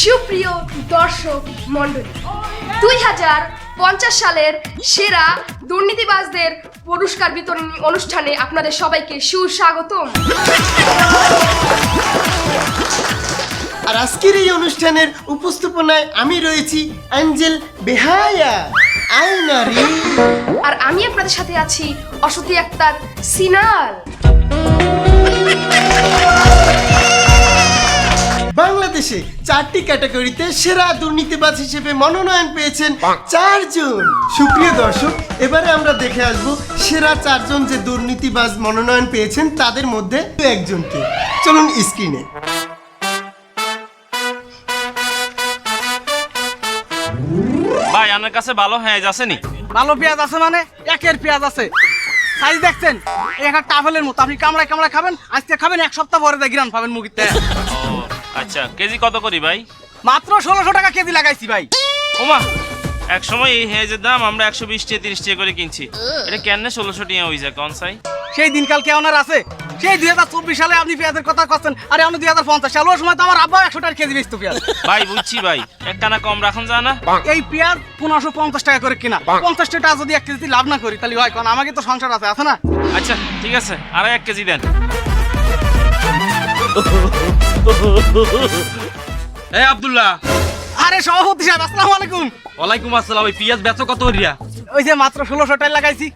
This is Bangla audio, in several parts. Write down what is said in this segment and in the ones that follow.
সুপ্রিয় দর্শক মণ্ডলী দুই হাজার পঞ্চাশ সালের সেরা দুর্নীতিবাজদের পুরস্কার বিতরণী অনুষ্ঠানে আপনাদের সবাইকে সুস্বাগতম। আর আজকের এই অনুষ্ঠানের উপস্থাপনায় আমি রয়েছি অ্যাঞ্জেল বেহায়া আয়নারি। আর আমি আপনাদের সাথে আছি অসতি আক্তার সিনাল। বাংলাদেশে চারটি ক্যাটাগরিতে সেরা দুর্নীতিবাজ হিসেবে মনোনয়ন পেয়েছেন চারজন। সুপ্রিয় দর্শক এবারে আমরা দেখে আসব সেরা চারজন যে দুর্নীতিবাজ মনোনয়ন পেয়েছেন তাদের মধ্যে দু একজনকে। চলুন স্ক্রিনে। ভাই আপনার কাছে ভালো হ্যাঁ আসেনি ভালো পেঁয়াজ আছে মানে? একের পেঁয়াজ আছে। সাইজ দেখছেন? একটা টাফেলের মতো। আপনি কামড়ায় কামড়ায় খাবেন আজকে খাবেন এক সপ্তাহ পরে দেখিরান পাবেন মুগিতে। আচ্ছা কেজি কত করি ভাই? মাত্র ষোলোশো টাকা কেজি লাগাইছি ভাই। ওমা এক সময় এই হেজের দাম আমরা একশো বিশ টাকা তিরিশ টাকা করে কিনছি। এটা কেন ষোলোশো টাকা হয়ে যায় কোন সাই? সেই দিনকাল কেমন আর আছে? সেই দুই হাজার চব্বিশ সালে আপনি পেঁয়াজের কথা করছেন আরে আমি দুই হাজার পঞ্চাশ সাল ওই সময় তো আমার আব্বা একশো টাকা কেজি বেচতো পেঁয়াজ। ভাই বুঝছি ভাই এক টানা কম রাখুন যা না। এই পেঁয়াজ পনেরোশো পঞ্চাশ টাকা করে কিনা। পঞ্চাশ টাকা যদি এক কেজি লাভ না করি তাহলে হয় কারণ আমাকে তো সংসার আছে আছে না? আচ্ছা ঠিক আছে আর এক কেজি দেন। এই আব্দুল্লাহ। আরে সভাপতি সাহেব আসসালামু আলাইকুম। ওয়ালাইকুম আসসালাম ওই পিয়াজ বেচো কত রিয়া ওই যে মাত্র ষোলোশো টাকা লাগাইছি।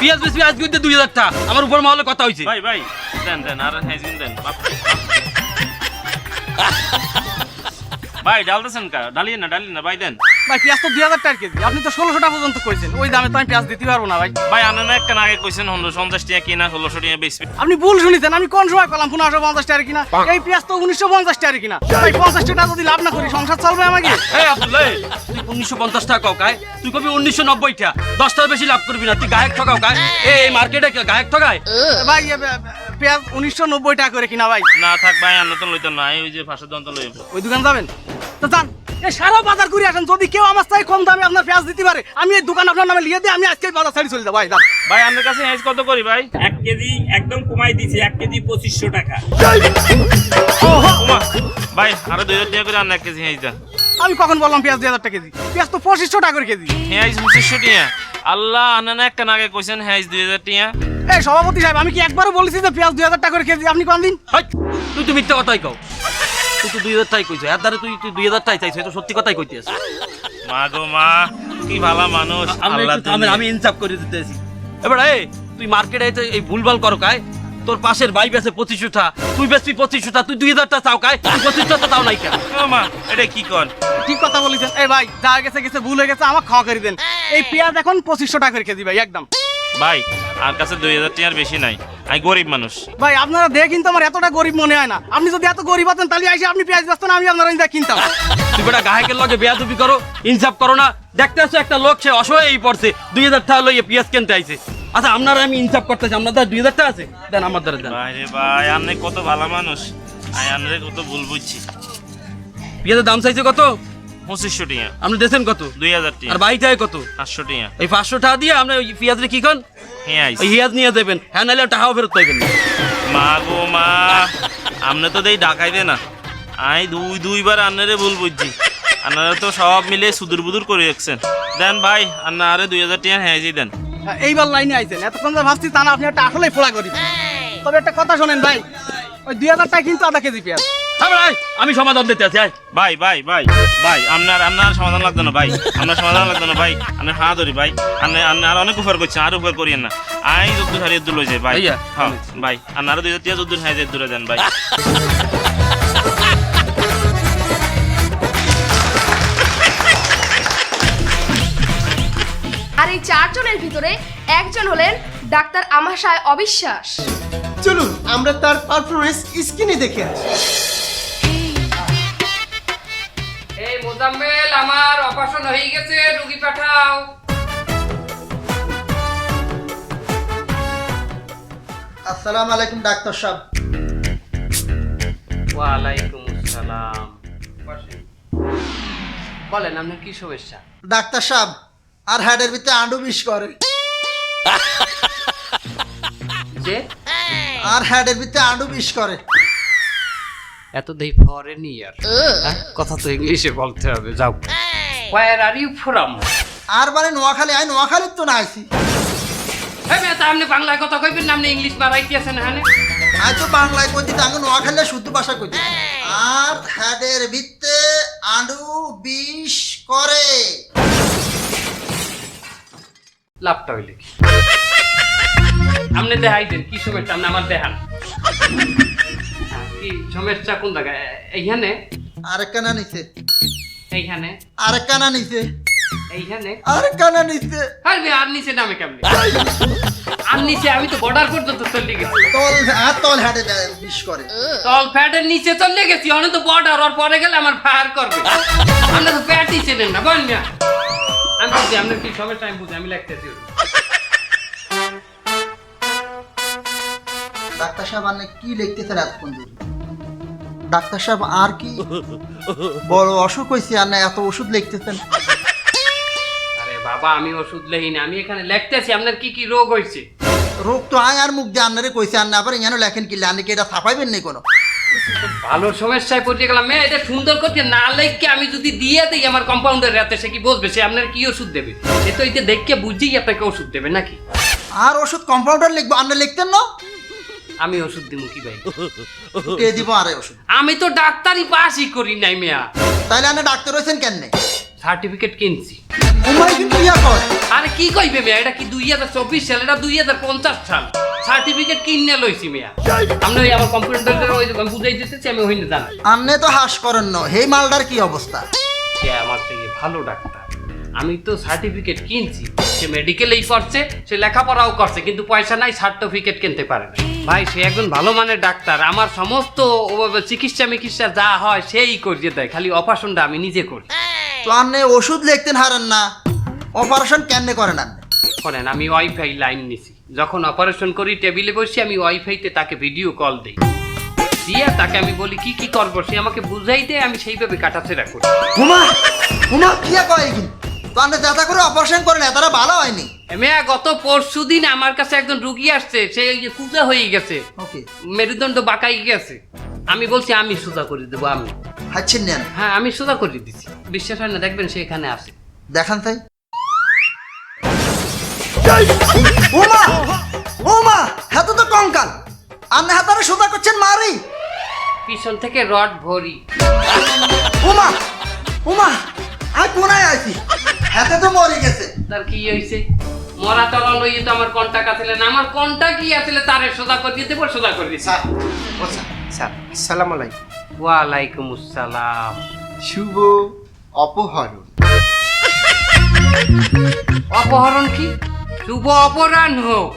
পিয়াজ বেচবি আজকে দুই হাজার টাকা আমার উপর মহলে কথা হয়েছে ভাই ভাই দেন দেন আর দেন ভাই ডালতেছেন কা? ডালিয়ে না ডালিয়ে না ভাই দেন। ভাই পেঁয়াজ তো দুই হাজার টাকা কেজি। আপনি তো ষোলোশো টাকা পর্যন্ত কইছেন। ওই দামে তো আমি পেঁয়াজ দিতে পারব না ভাই। ভাই আনে না একটা আগে কইছেন হলো পঞ্চাশ টাকা কিনা ষোলোশো টাকা বেশি। আপনি ভুল শুনেছেন আমি কোন সময় পেলাম পনেরোশো পঞ্চাশ টাকা কিনা? এই পেঁয়াজ তো উনিশশো পঞ্চাশ টাকা কিনা। ভাই পঞ্চাশ টাকা যদি লাভ না করি সংসার চলবে আমাকে? তুই উনিশশো পঞ্চাশ টাকা কায়? তুই কবি উনিশশো নব্বই টাকা। দশ টাকা বেশি লাভ করবি না। তুই গায়ক ঠকাও কায়? এই মার্কেটে গায়ক ঠকায়? ভাই পেঁয়াজ উনিশশো নব্বই টাকা করে কিনা ভাই। না থাক ভাই আন্না তো লইতেন না। ওই যে ফাঁসের দন্ত লইব ওই দোকান যাবেন? তো যান। এই সারা বাজার ঘুরে আসেন যদি কেউ আমার চাই কম দামে আপনার পেঁয়াজ দিতে পারে আমি এই দোকান আপনার নামে লিয়ে দিই আমি আজকে বাজার ছাড়ি চলে যাব। ভাই ভাই আপনার কাছে হেজ কত করি ভাই? এক কেজি একদম কমাই দিছি এক কেজি পঁচিশশো টাকা। ভাই আরও দুই হাজার টাকা করে আন্না এক কেজি হেজ আমি কখন বললাম পেঁয়াজ দুই হাজার টাকা কেজি? পেঁয়াজ তো পঁচিশশো টাকা করে কেজি। হেজ পঁচিশশো টাকা। আল্লাহ আন্না একটা আগে কইছেন হেজ দুই হাজার টাকা। এই সভাপতি সাহেব আমি কি একবারও বলেছি যে পেঁয়াজ দুই হাজার টাকা করে কেজি? আপনি কোন দিন হাই, তুই তো মিথ্যা কথাই কও। তুই তো দুই হাজার টাকাই কইছো। এর দ্বারা তুই তুই দুই হাজার টাকাই চাইছো এটা সত্যি কথাই কইতে আছিস মা গো মা কি ভালা মানুষ আমি আল্লাহ একটু থামেন, আমি ইনসাফ করে দিতেছি। এবার এই তুই মার্কেটে এসে এই ভুলভাল করো কায় তোর পাশের ভাই বেছে পঁচিশশো টা তুই বেশি পঁচিশশো টা তুই দুই হাজার টা চাও কায় তুই পঁচিশশো টা চাও নাই কেন? ও মা এটা কি কর ঠিক কথা বলেছেন? এই ভাই যা গেছে গেছে ভুল হয়ে গেছে আমার খাওয়া করে দেন। এই পেঁয়াজ এখন পঁচিশশো টাকা করে কেজি ভাই একদম। ভাই আর কাছে দুই হাজার টাকার বেশি নাই। আমি গরিব মানুষ। ভাই আপনারা দেখে কিন্তু আমার এতটা গরিব মনে হয় না। আপনি যদি এত গরিব হতেন তাহলে এসে আপনি পেঁয়াজ বেচতেন আমি আপনারা নিজে কিনতাম। তুই বেটা গায়কের লগে বেয়াদবি করো ইনসাফ করো না। দেখতে আসছো একটা লোক সে অসহায় এই পড়ছে। দুই হাজার টাকা লইয়ে পেঁয়াজ কিনতে আইছে। আচ্ছা আপনারা আমি ইনসাফ করতেছি আপনাদের দুই হাজার টাকা আছে? দেন আমার দ্বারা দেন। ভাই রে ভাই আপনি কত ভালো মানুষ। আমি আপনাদের কত ভুল বুঝছি। পেঁয়াজের দাম চাইছে কত? পঁচিশশো টাকা। আপনি দেখছেন কত? দুই হাজার টাকা। আর বাইটায় কত? পাঁচশো টাকা। এই পাঁচশো টাকা দিয়ে আপনি ওই পেঁয়াজের কি কন হ্যাঁ ওই নিয়ে দেবেন হ্যাঁ নাহলে টাকাও ফেরত পাইবেন মা গো মা আপনি তো দেই ডাকাই দে না। আই দুই দুইবার আন্নারে ভুল বুঝছি। আপনারা তো সব মিলে সুদূর বুদুর করে রাখছেন। দেন ভাই আন্না আরে দুই হাজার টাকা হ্যাঁ জি দেন। এইবার লাইনে আইছেন। এতক্ষণ যা ভাবছি তা না আপনি একটা আসলেই ফোড়া গরিব। তবে একটা কথা শোনেন ভাই ওই দুই হাজার টাকা কিন্তু আধা কেজি পেঁয়াজ। হ্যাঁ আমি সমাধান দিতে আছি ভাই ভাই ভাই ভাই আপনার আপনার সমাধান লাগতো না ভাই। আপনার সমাধান লাগতো না ভাই। আপনার হাত ধরি ভাই। আপনি আপনি আর অনেক উপকার করছেন আর উপকার করিয়েন না। আই যদ্দুর হারিয়ে দূর যায় ভাই। ভাইয়া। হ্যাঁ ভাই আপনার আরও দুই হাজার যদ্দুর হারিয়ে দূরে দেন ভাই। আর এই চারজনের ভিতরে একজন হলেন ডাক্তার আমাশায় অবিশ্বাস। চলুন আমরা তার পারফরমেন্স স্ক্রিনে দেখে আসি। মোজাম্মেল আমার অপারেশন হয়ে গেছে রুগী পাঠাও। আসসালামু আলাইকুম ডাক্তার সাহেব। ওয়ালাইকুম আসসালাম। বলেন আপনার কি সমস্যা? ডাক্তার সাহেব আর হাড়ের ভিতরে আন্ডু বিষ করে। যে? আর হাড়ের ভিতরে আন্ডু বিষ করে। এত দেই ফরেন ইয়ার কথা তো ইংলিশে বলতে হবে যাও। ওয়ার আর ইউ ফ্রম আর মানে নোয়াখালী আই নোয়াখালীর তো না আইছি। হ্যাঁ মেয়ে তা আপনি বাংলায় কথা কইবেন না আপনি ইংলিশ মারাইতেছেন হ্যাঁ আই তো বাংলায় কইছি তাঙ্গ নোয়াখালী শুদ্ধ ভাষা কইছি। আর হ্যাডের ভিত্তে আলু বিষ করে। লাভটা হইলে কি? আপনি দেখাই দেন কি সমস্যা আপনি আমার দেখান। কি সমস্যা কোন জায়গায়? এইখানে? আরেক কানা নিছে এইখানে? আরেক কানা নিছে এইখানে? আরেক কানা নিছে আর আর নিচে নামে কেমনে? আর নিচে আমি তো বর্ডার পর্যন্ত চলে গেছি। তল আর তল হ্যাডে বিষ করে। তল ফ্যাটের নিচে চলে গেছি অনেক তো বর্ডার ওর পরে গেলে আমার ফায়ার করবে। আমরা তো প্যাটই চেনেন না বল না। আমি বুঝি আপনার কি সমস্যা আমি বুঝি আমি লাগতেছি ডাক্তার সাহেব আপনি কি লিখতেছেন এতক্ষণ ধরে? ডাক্তার সাহেব আর কি বড় অসুখ হয়েছে আর না এত ওষুধ লিখতেছেন? আরে বাবা আমি ওষুধ লেহি না আমি এখানে লিখতেছি আপনার কি কি রোগ হয়েছে? রোগ তো আয় আর মুখ দিয়ে আন্নারে কইছে আর না আবার ইয়ানো লেখেন কি আন্নি কি এটা ছাপাইবেন নি কোনো? ভালো সমস্যায় পড়ে গেলাম মেয়ে এটা সুন্দর করতে না লেখকে আমি যদি দিয়ে দিই আমার কম্পাউন্ডার রাতে সে কি বসবে? সে আপনার কি ওষুধ দেবে? সে তো এটা দেখকে বুঝেই আপনাকে ওষুধ দেবে নাকি? আর ওষুধ কম্পাউন্ডার লিখব আপনি লিখতেন না? আমি ওষুধ দিব কি ভাই? কে দিব আরে ওষুধ। আমি তো ডাক্তারি পাসই করি নাই মেয়া। তাইলে আপনি ডাক্তার হয়েছেন কেন সার্টিফিকেট কিনছি। কিন্তু ইয়া কর। আরে কি কইবে মেয়া? এটা কি দুই হাজার চব্বিশ সাল? এটা দুই হাজার পঞ্চাশ সাল। সার্টিফিকেট কিনে লইছি মেয়া। আপনি ওই আমার কম্পিউটার ওই আমি বুঝাই দিতেছি আমি ওই জানি আপনি তো হাস করেন না। হেই মালদার কি অবস্থা? সে আমার থেকে ভালো ডাক্তার। আমি তো সার্টিফিকেট কিনছি। সে মেডিকেলেই করছে সে লেখাপড়াও করছে কিন্তু পয়সা নাই সার্টিফিকেট কিনতে পারে না। ভাই সে একজন ভালো মানের ডাক্তার আমার সমস্ত চিকিৎসা মিকিৎসা যা হয় সেই করিয়ে দেয়। খালি অপারেশনটা আমি নিজে করি। তো আপনি ওষুধ লিখতেন হারেন না। অপারেশন কেন করেন আপনি? করেন আমি ওয়াইফাই লাইন নিছি। যখন অপারেশন করি টেবিলে বসি আমি ওয়াইফাইতে তাকে ভিডিও কল দিই। দিয়ে তাকে আমি বলি কি কি করব? সে আমাকে বুঝাই দেয় আমি সেইভাবে কাটাছেড়া করি। হুমা হুমা কি কয় তো আপনি যাতা করে অপারেশন করেন এতারা ভালো হয়নি। মেয়া গত পরশু দিন আমার কাছে একজন রুগী আসছে সে পূজা হয়ে গেছে। ওকে। মেরুদণ্ড বাঁকাই গেছে। আমি বলছি আমি সোজা করে দেবো আমি। হাচ্ছেন নেন। হ্যাঁ আমি সোজা করে দিচ্ছি বিশ্বাস হয় না দেখবেন সে এখানে আছে। দেখান তাই। ওমা ওমা হাতে তো কঙ্কাল। আপনি হাতারে সোজা করছেন মারি। পিছন থেকে রড ভরি। ওমা ওমা আর কোনায় আছি? হাতে তো মরে গেছে। তার কি হয়েছে মরা তলা লইয়ে তো আমার কন্টাক আছিল না আমার কন্টাক কি আছিল তারে সোজা করে দিতে পর সোজা করে দিছে স্যার ও স্যার স্যার আসসালামু আলাইকুম। ওয়ালাইকুম আসসালাম শুভ অপহরণ। অপহরণ কি? শুভ অপরাহ্ন। হোক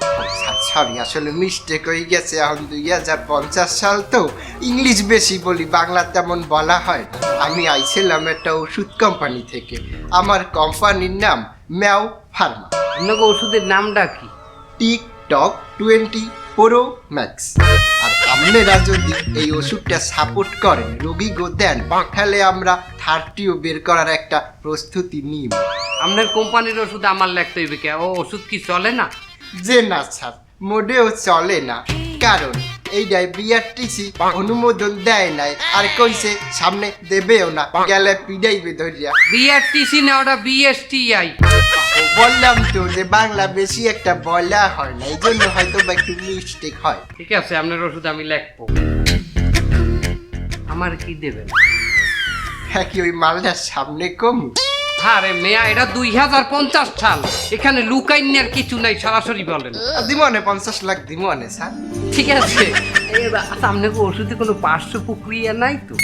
সরি আসলে মিস্টেক হয়ে গেছে এখন দুই হাজার পঞ্চাশ সাল তো। ইংলিশ বেশি বলি বাংলা তেমন বলা হয়। আমি আইছিলাম একটা ওষুধ কোম্পানি থেকে। আমার কোম্পানির নাম ম্যাও ফার্মা। আপনাকে ওষুধের নামটা কি? TikTok twenty pro max. আপনারা যদি এই ওষুধটা সাপোর্ট করেন রোগী গো দেন বাঁকালে আমরা থার্টিও বের করার একটা প্রস্তুতি নিই আপনার কোম্পানির ওষুধ আমার লাগতে হইবে কে? ও ওষুধ কি চলে না? যে না স্যার মোডেও চলে না। কারণ এইটাই বিআরটিসি অনুমোদন দেয় নাই। আর কইছে সামনে দেবেও না গেলে পিডাইবে ধরিয়া। বিআরটিসি না ওটা বিএসটিআই বললাম তো যে বাংলা বেশি একটা বলা হয় না এই জন্য হয়তো বা একটু মিস্টেক হয়। ঠিক আছে আপনার ওষুধ আমি লিখব। আমার কি দেবেন? হ্যাঁ কি ওই মালটার সামনে কমু? আরে মেয়া এটা দুই হাজার পঞ্চাশ সাল। এখানে লুকাইনের কিছু নাই সরাসরি বলেন। দিমনে পঞ্চাশ লাখ দিমনে স্যার। ঠিক আছে। সামনে ওষুধে কোনো পার্শ্ব প্রক্রিয়া নাই তো?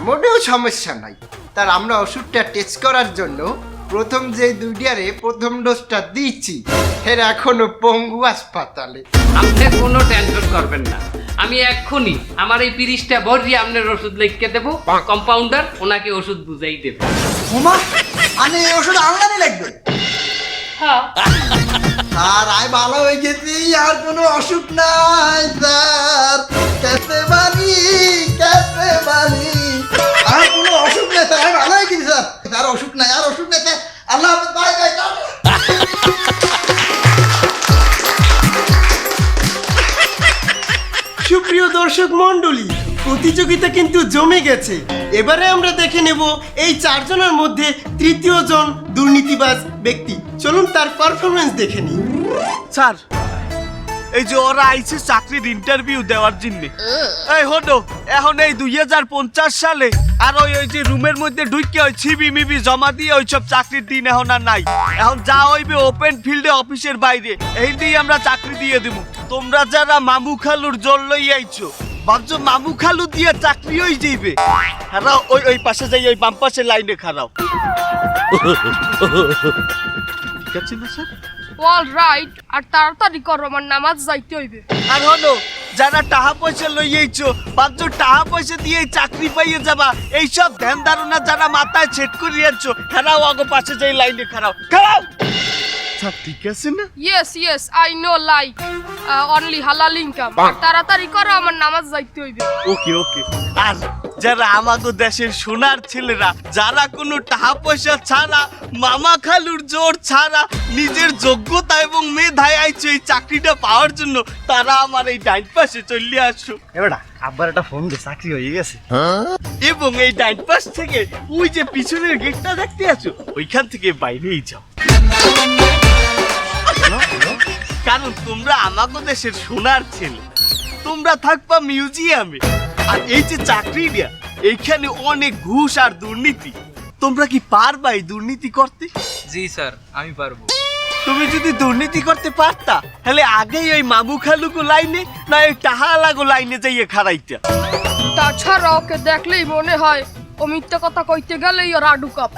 মোটেও সমস্যা নাই। তার আমরা ওষুধটা টেস্ট করার জন্য প্রথম যে দুইটারে প্রথম ডোজটা দিচ্ছি এর এখনও পঙ্গু হাসপাতালে। আপনি কোনো টেনশন করবেন না। আমি এক্ষুনি আমার এই পিরিশটা ভরিয়ে আপনার ওষুধ লিখকে দেবো। কম্পাউন্ডার ওনাকে ওষুধ বুঝাই দেবে। ওমা আমি এই ওষুধ আনলানি লাগবে। হ্যাঁ। স্যার আই ভালো হয়ে গেছি আর কোনো অসুখ নাই স্যার। কেসে বানি কেসে বানি আর কোনো অসুখ নেই স্যার আমি ভালো হয়ে গেছি স্যার। স্যার অসুখ নাই আর অসুখ নেই স্যার। আল্লাহ হাফেজ বাই বাই দর্শক মণ্ডলী, প্রতিযোগিতা কিন্তু জমে গেছে। এবারে আমরা দেখে নেব এই চারজনের মধ্যে তৃতীয় জন দুর্নীতিবাজ ব্যক্তি। চলুন তার পারফরমেন্স দেখে নিই। স্যার, এই যে ওরা আইছে চাকরির ইন্টারভিউ দেওয়ার জন্য। এই হলো, এখন এই দুই হাজার পঞ্চাশ সালে আর ওই ওই যে রুমের মধ্যে ঢুকে ওই ছিবি মিবি জমা দিয়ে ওইসব চাকরির দিন এখন আর নাই। এখন যা হইবে ওপেন ফিল্ডে অফিসের বাইরে, এই দিয়ে আমরা চাকরি দিয়ে দিব তোমরা যারা মামু খালুর জল লই আইছো ভাবছ মামু খালু দিয়ে চাকরি হয়ে যাইবে? হারাও ওই ওই পাশে যাই ওই বাম পাশে লাইনে খারাও। ঠিক আছে না স্যার? অল রাইট আর তাড়াতাড়ি করো আমার নামাজ যাইতে হইবে। আর হলো যারা টাকা পয়সা লইয়েছো ভাবছ টাকা পয়সা দিয়ে চাকরি পাইয়ে যাবা এইসব ধ্যান ধারণা যারা মাথায় সেট করিয়েছো খারাও আগে পাশে যাই লাইনে খারাও। খারাও! স্যার ঠিক আছে না yes yes I know like only halal income তাড়াতাড়ি করো আমার নামাজ যাইতে হইবে। ওকে ওকে। আর যারা আমাগো দেশের সোনার ছেলেরা যারা কোনো টাকা পয়সা ছাড়া মামা খালুর জোর ছাড়া নিজের যোগ্যতা এবং মেধায় আইছে এই চাকরিটা পাওয়ার জন্য তারা আমার এই ডাইন পাশে চলে আসো এবারে আব্বার একটা ফোন দে চাকরি হয়ে গেছে। এবং এই ডাইন পাশ থেকে ওই যে পিছনের গেটটা দেখতে আছো ওইখান থেকে বাইরেই যাও। কারণ তোমরা আমাগো দেশের সোনার ছেলে। তোমরা থাকবা মিউজিয়ামে। আর এই যে চাকরি দেয়া এইখানে অনেক ঘুষ আর দুর্নীতি। তোমরা কি পারবা এই দুর্নীতি করতে? জি স্যার আমি পারব। তুমি যদি দুর্নীতি করতে পারতা তাহলে আগেই ওই মামু খালুকু লাইনে না ওই টাহালাগো লাইনে যাইয়ে খারাইতা তাছাড়া ওকে দেখলেই মনে হয় ও মিথ্যা কথা কইতে গেলেই ওর আডু কাপ।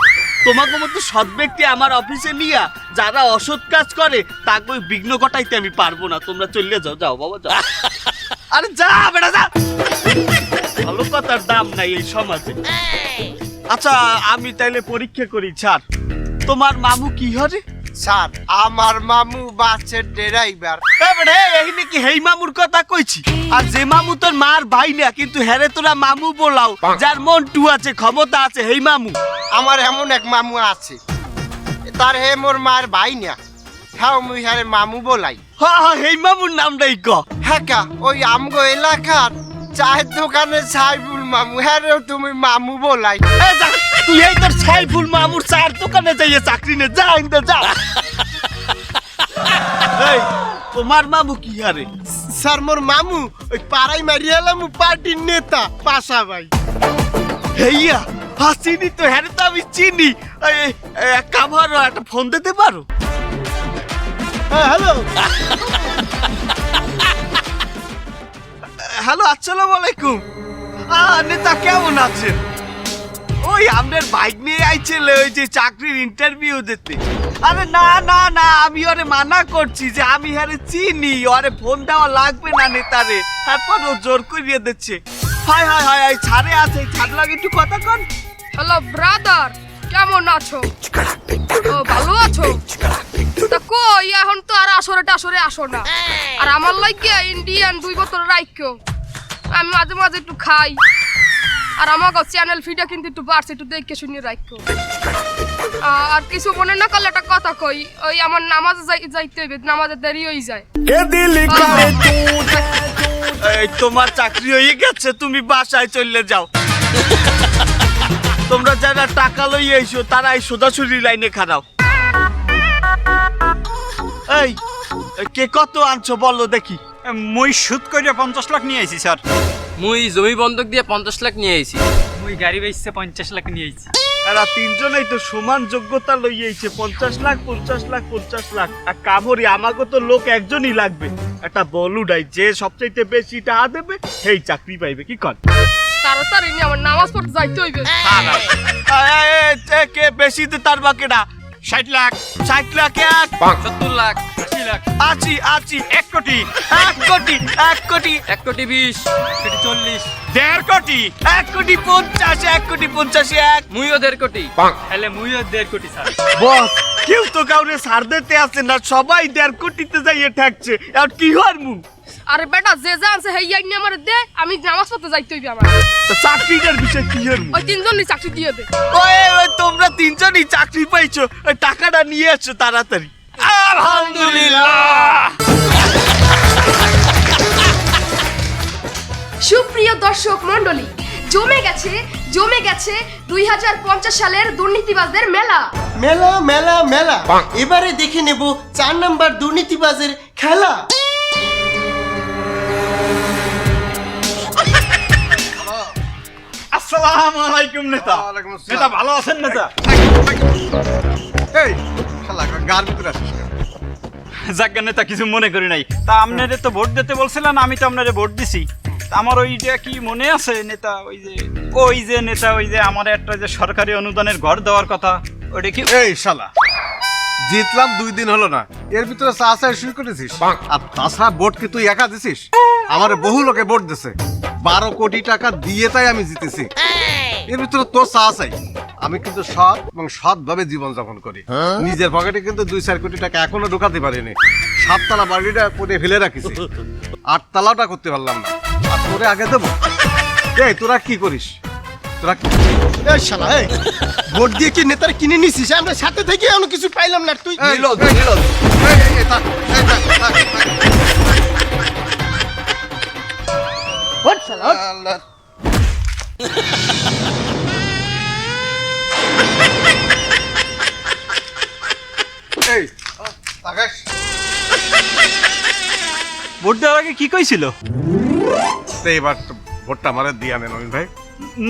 তোমাকে মতো সৎ ব্যক্তি আমার অফিসে নিয়া যারা অসৎ কাজ করে তাকে ওই বিঘ্ন ঘটাইতে আমি পারব না। তোমরা চলে যাও যাও বাবা যাও। আরে যা বেড়া যা। ভালো কথার দাম নাই এই সমাজে। আচ্ছা আমি তাইলে পরীক্ষা করি ছাড়। তোমার মামু কি হরে স্যার আমার মামু বাসের ড্রাইভার। এবারে এই নাকি হেই মামুর কথা কইছি? আর যে মামু তোর মার ভাই না কিন্তু হেরে তোরা মামু বলাও যার মন টু আছে ক্ষমতা আছে হেই মামু। আমার এমন এক মামু আছে তার হে মোর মার ভাই না হ্যাঁ মুই হারে মামু বলাই। হ্যাঁ হ্যাঁ হেই মামুর নামটাই ক। হ্যাঁ কা, ওই আমগো এলাকার চায়ের দোকানে সাইবুল মামু। হ্যাঁ তুমি মামু বলাই। তুই এই তোর সাইফুল মামুর চায়ের দোকানে যাইয়ে চাকরি নে। যা ইন্দা যা। এই তোমার মামু কি হারে? স্যার মোর মামু ওই পাড়াই মারিয়ালাম পার্টির নেতা পাশা ভাই। হেইয়া হাসিনি তো হ্যাঁ তো আমি চিনি। এই, এই, এক কাম একটা ফোন দিতে পারো? হ্যাঁ হ্যালো। হ্যালো আসসালামু আলাইকুম নেতা, কেমন আছেন? ওই আপনার বাইক নিয়ে আইছিল, ওই যে চাকরির ইন্টারভিউ দিতে। আরে না না না, আমি ওরে মানা করছি যে আমি হারে চিনি, ওরে ফোন দেওয়া লাগবে না নেতারে। তারপর ও জোর করিয়ে দিচ্ছে। হাই হাই হাই হাই ছাড়ে আছে ছাড় লাগে একটু কথা কন। হ্যালো, ব্রাদার, কেমন আছো? ও, ভালো আছো? তা কই, এখন তো আর আসরে টাসরে আসো না। আর আমার লাগে ইন্ডিয়ান দুই বোতল রাইখো। আমি মাঝে মাঝে একটু খাই। আর আমাকে চ্যানেল ফিটা কিন্তু একটু বাড়ছে একটু দেখে শুনে রাখো। আর কিছু মনে না করলে একটা কথা কই ওই আমার নামাজ যাই- যাইতে হইবে নামাজের দেরি হয়ে যায়। তোমার চাকরি হয়ে গেছে তুমি বাসায় চলে যাও। তোমরা যারা টাকা লই আইছো তারা এই সোজাসুজি লাইনে খারাও এই এই, কে কত আনছো বলো দেখি। মুই সুদ করে পঞ্চাশ লাখ নিয়ে আইছি স্যার মুই জমি বন্ধক দিয়ে পঞ্চাশ লাখ নিয়ে আইছি মুই গাড়ি বেচছে পঞ্চাশ লাখ নিয়ে আইছি এরা তিনজনেই তো সমান যোগ্যতা লই আইছে পঞ্চাশ লাখ পঞ্চাশ লাখ পঞ্চাশ লাখ। আর কামড়ি আমাকে তো লোক একজনই লাগবে। একটা বলুডাই যে সবচাইতে বেশি টাকা দেবে সেই চাকরি পাইবে। কি কর তাড়াতাড়ি নিয়ে আমার নামাজ পড়তে যাইতে হইবে। কে বেশি দে তার বাকেটা? ষাট লাখ ষাট লাখ এক। সত্তর লাখ আশি লাখ। আছি আছি এক কোটি এক কোটি এক কোটি। এক কোটি বিশ কোটি চল্লিশ। দেড় কোটি এক কোটি পঞ্চাশ এক কোটি পঞ্চাশ এক। মুইও দেড় কোটি। তাহলে মুইও দেড় কোটি স্যার। বস কেউ তো কাউরে সার দিতে আসে না সবাই দেড় কোটিতে যাইয়ে ঠেকছে। আর কি হর মু আরে বেটা যে যা আছে হেই আইনি আমার দে আমি নামাজ পড়তে যাইতে হইবে আমার। তা চাকরিটার বিষয় কি মু ওই তিনজনই চাকরি দিয়ে দে। ওই ওই তোমরা তিনজনই চাকরি পাইছো ওই টাকাটা নিয়ে আসো তাড়াতাড়ি। আলহামদুলিল্লাহ। সুপ্রিয় দর্শক মণ্ডলী জমে গেছে জমে গেছে দুই হাজার পঞ্চাশ সালের দুর্নীতিবাজদের মেলা। মেলা মেলা মেলা। এবারে দেখে নেব চার নাম্বার দুর্নীতিবাজের খেলা। আসসালামু আলাইকুম নেতা। নেতা ভালো আছেন নেতা? এই শালা গার ভিতরে আসিস কেন? যাজ্ঞা নেতা কিছু মনে করি নাই। তা আপনারে তো ভোট দিতে বলছিলেন আমি তো আপনারে ভোট দিছি। আমার ওইটা কি মনে আছে নেতা ওই যে ওই যে নেতা ওই যে আমার একটা যে সরকারি অনুদানের ঘর দেওয়ার কথা ওটা কি এই শালা জিতলাম দুই দিন হলো না। এর ভিতরে চা চা শুরু করেছিস? আর তাছাড়া ভোট কি তুই একা দিছিস? আমার বহু লোকে ভোট দিছে। বারো কোটি টাকা দিয়ে তাই আমি জিতেছি। এর ভিতরে তোর চা চাই আমি কিন্তু সৎ এবং সৎভাবে জীবন যাপন করি নিজের পকেটে কিন্তু দুই চার কোটি টাকা এখনও ঢোকাতে পারিনি। সাততলা বাড়িটা করে ফেলে রাখিছি। আটতলাটা করতে পারলাম না। আর তোরে আগে দেবো? এই তোরা কি করিস? তোরা কি এই শালা এই। ভোট দিয়ে কি নেতার কিনে নিছিস? আমরা সাথে থেকে এমন কিছু পাইলাম না। তুই এই, এই, এই, এই, এই, থাক, থাক, থাক। আল্লাহ। এই, ভোট দেওয়ার আগে কি কইছিল? তো এবার তো ভোটটা আমারে দিয়া নেন অনিল ভাই।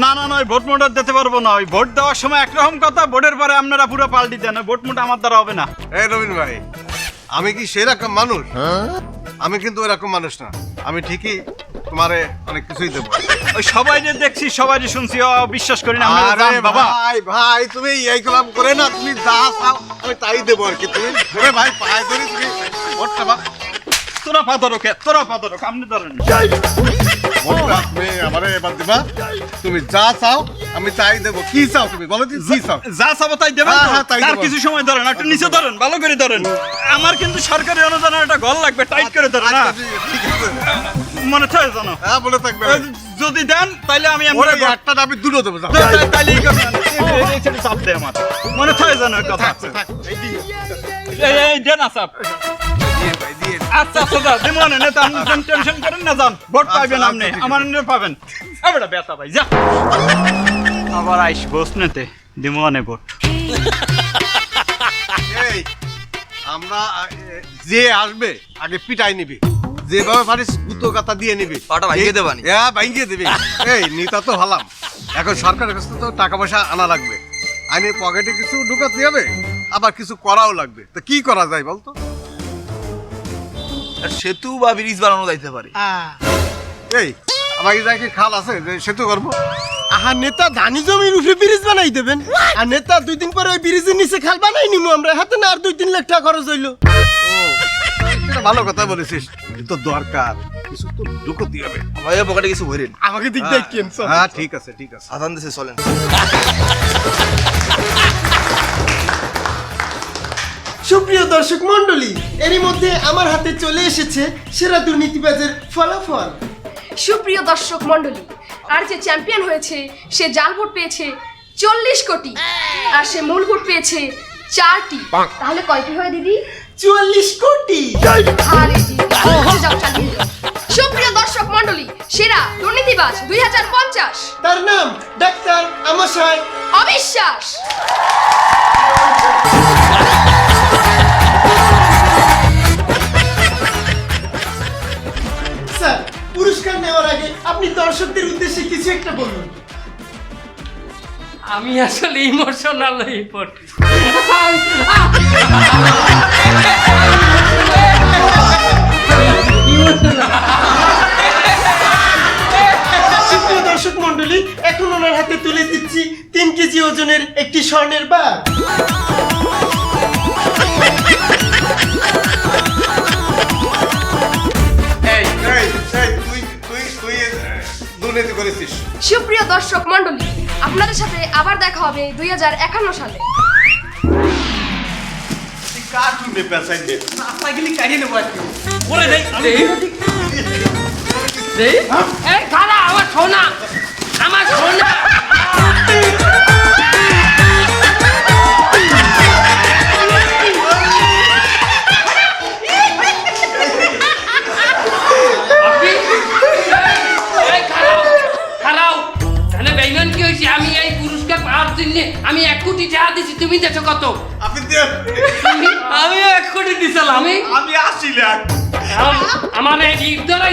না না নয় ভোট মোট দিতে পারব না। ওই ভোট দেওয়ার সময় একরকম কথা ভোটের পরে আপনারা পুরো পাল্টি দেন। ভোট মোট আমার দ্বারা হবে না। এই রবীন ভাই আমি কি সেরকম মানুষ? আমি কিন্তু এরকম মানুষ না। আমি ঠিকই তোমারে অনেক কিছুই দেবো। ওই সবাই যে দেখছি সবাই যে শুনছি ও বিশ্বাস করি না আরে যান বাবা ভাই ভাই তুমি এই কালাম করে না তুমি যা চাও আমি তাই দেবো আর কি। তুমি ধরে ভাই পায়ে ধরে তুমি ভোটটা বা। তোরা পাতরকে তোরা পাতরক আপনি ধরেন। ভোটটা তুমি আমারে এবার দিবা। তুমি যা চাও আমি তাই দেবো। কি চাও তুমি? বলো কি কি চাও? যা চাবো তাই দেবেন হ্যাঁ, হ্যাঁ, তাই তার দেবো। কিছু সময় ধরেন একটু নিচে ধরেন ভালো করে ধরেন। আমার কিন্তু সরকারি অনুদানের একটা ঘর লাগবে টাইট করে ধরেন আচ্ছা, ঠিক- ঠিক আছে। মনে থাকে জানো? হ্যাঁ বলে থাকবে। যদি দেন তাহলে আমি ওরে একটা আমি দুটো দেবো। তাইলে এই চাপ দেয় আমার। মনে থাকে জানো কথা এই দেন। আসাপ আচ্ছা আচ্ছা দেবো টেনশন করেন না যান। ভোট আচ্ছা, আপনি আমার এনে পাবেন। বেতা ভাই যা। আবার আইস ভোট। আমরা যে আসবে আগে পিটাই নিবি। যেভাবে পারিস গুতো দিয়ে নিবি। পাটা ভাঙিয়ে দেবানি। হ্যাঁ ভাঙিয়ে দিবি। এই নিতা তো হলাম এখন সরকারের কাছে তো টাকা পয়সা আনা লাগবে। আইনে পকেটে কিছু ঢুকাতে হবে আবার কিছু করাও লাগবে। তো কি করা যায় বলতো? সেতু বা ব্রিজ বানানো যাইতে পারে। এই আমার কি কি খাল আছে যে সেতু করব। আহা নেতা ধানি জমির উপরে ব্রিজ বানাই দেবেন। আর নেতা দুই দিন পরে ওই ব্রিজের নিচে খাল বানাই নিমু আমরা। হাতে না আর দুই তিন লাখ টাকা খরচ হইল। ভালো কথা বলেছিস। কিন্তু দরকার কিছু তো ঢুকতে হবে। পকেটে কিছু ভরেন। আমাকে দিক দেখ কেন হ্যাঁ ঠিক আছে ঠিক আছে। দেশে চলেন। সুপ্রিয় দর্শক মন্ডলী এরই মধ্যে আমার হাতে চলে এসেছে সেরা দুর্নীতিবাজের ফলাফল। সুপ্রিয় দর্শক মণ্ডলী আর যে চ্যাম্পিয়ন হয়েছে সে জাল ভোট পেয়েছে চল্লিশ কোটি। আর সে মূল ভোট পেয়েছে চারটি। তাহলে কয়টি হয় দিদি? চুয়াল্লিশ কোটি। সুপ্রিয় দর্শক মণ্ডলী সেরা দুর্নীতিবাজ দুই হাজার পঞ্চাশ। তার নাম ডাক্তার আমাশয়। অবিশ্বাস। স্যার পুরস্কার নেওয়ার আগে আপনি দর্শকদের উদ্দেশ্যে কিছু একটা বলুন। আমি আসলে ইমোশনাল হয়ে পড়ি দর্শক মন্ডলী এখন ওনার হাতে তুলে দিচ্ছি তিন কেজি ওজনের একটি স্বর্ণের বার এই এই এই তুই তুই তুই এ, দুর্নীতি করেছিস। সুপ্রিয় দর্শক মণ্ডলী আপনাদের সাথে আবার দেখা হবে দুই হাজার একান্ন সালে। কার তুমি পেছাই দে। বলে দেই। দেই দেই। এই খালা আমার সোনা। এক কোটি